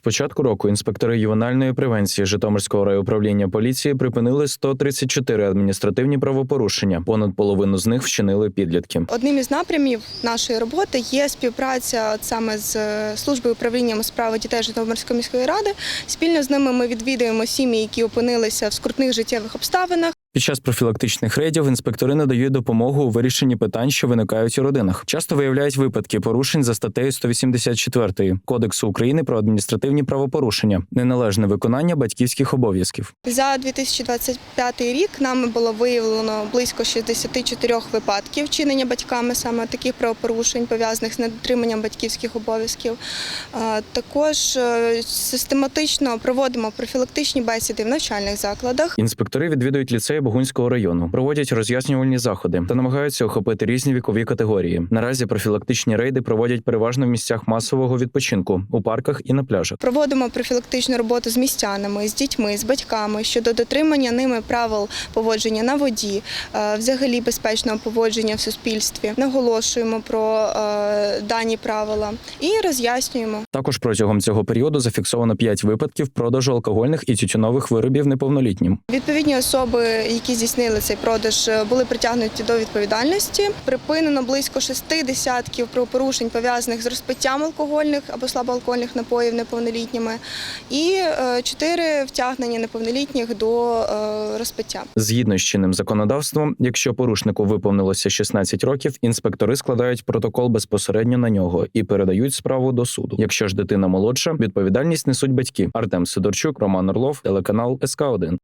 З початку року інспектори ювенальної превенції Житомирського райуправління поліції припинили 134 адміністративні правопорушення. Понад половину з них вчинили підлітки. Одним із напрямів нашої роботи є співпраця саме з е, службою управління справи дітей Житомирської міської ради. Спільно з ними ми відвідуємо сім'ї, які опинилися в скрутних життєвих обставинах. Під час профілактичних рейдів інспектори надають допомогу у вирішенні питань, що виникають у родинах. Часто виявляють випадки порушень за статтею 184 Кодексу України про адміністративні правопорушення, неналежне виконання батьківських обов'язків. За 2025 рік нами було виявлено близько 64 випадків вчинення батьками саме таких правопорушень, пов'язаних з недотриманням батьківських обов'язків. Також е, систематично проводимо профілактичні бесіди в навчальних закладах. Інспектори відвідують ліцеї Богунського району, проводять роз'яснювальні заходи та намагаються охопити різні вікові категорії. Наразі профілактичні рейди проводять переважно в місцях масового відпочинку у парках і на пляжах. Проводимо профілактичну роботу з містянами, з дітьми, з батьками щодо дотримання ними правил поводження на воді, е, взагалі безпечного поводження в суспільстві. Наголошуємо про е, дані правила і роз'яснюємо. Також протягом цього періоду зафіксовано 5 випадків продажу алкогольних і тютюнових виробів неповнолітнім. Відповідні особи, які здійснили цей продаж, е, були притягнуті до відповідальності. Припинено близько шести десятків правопорушень пов'язаних з розпиттям алкогольних або слабоалкогольних напоїв неповнолітніми, і е, чотири втягнення неповнолітніх до е, розпиття. Згідно з чинним законодавством, якщо порушнику виповнилося 16 років, інспектори складають протокол безпосередньо на нього і передають справу до суду. Якщо ж дитина молодша, відповідальність несуть батьки. Артем Сидорчук, Роман Орлов, телеканал СК 1